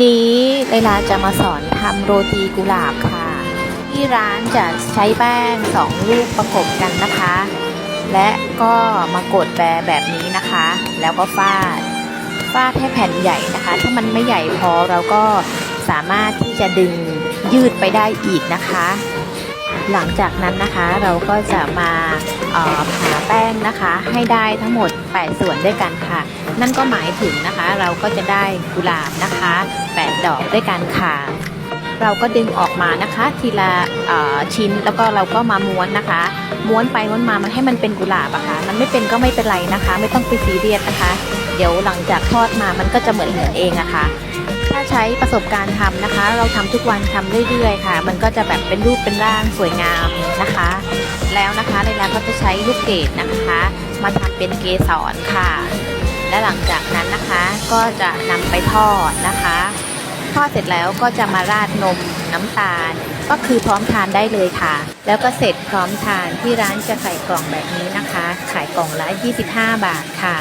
นี้ไลลาจะมาสอนทำโรตีกุหลาบค่ะ ที่ร้านจะใช้แป้งสองลูกประกบกันนะคะ และก็มากดแบแบบนี้นะคะ แล้วก็ฟาด ฟาดให้แผ่นใหญ่นะคะ ถ้ามันไม่ใหญ่พอเราก็สามารถที่จะดึงยืดไปได้อีกนะคะ หลังจากนั้นนะคะเราก็จะมาอ่อผ่า ป้งนะคะ ให้ได้ทั้งหมด 8 ส่วนด้วยกันค่ะ นั่นก็หมายถึงนะคะ เราก็จะได้กุหลาบนะคะ 8 ดอกด้วยกันค่ะเราก็ดึงออกมานะคะ ทีละชิ้นแล้วก็เราก็มาม้วนนะคะ ม้วนไปม้วนมามันให้มันเป็นกุหลาบอะค่ะมันไม่เป็นก็ไม่เป็นไรนะคะ ไม่ต้องไปซีเรียสนะคะ เดี๋ยวหลังจากทอดมามันก็จะเหมือนเหมือนเองอะค่ะ ถ้าใช้ประสบการณ์ทำนะคะ เราทำทุกวันทำเรื่อยๆ ค่ะ มันก็จะแบบเป็นรูปเป็นร่างสวยงามนะคะ แล้วนะคะในร้านก็จะใช้ลูกเกดนะคะ มาทำเป็นเกสรค่ะ และหลังจากนั้นนะคะก็จะนำไปทอดนะคะทอดเสร็จแล้วก็จะมาราดนมน้ำตาล ก็คือพร้อมทานได้เลยค่ะ แล้วก็เสร็จพร้อมทานที่ร้านจะใส่กล่องแบบนี้นะคะ ขายกล่องละ 25 บาทค่ะ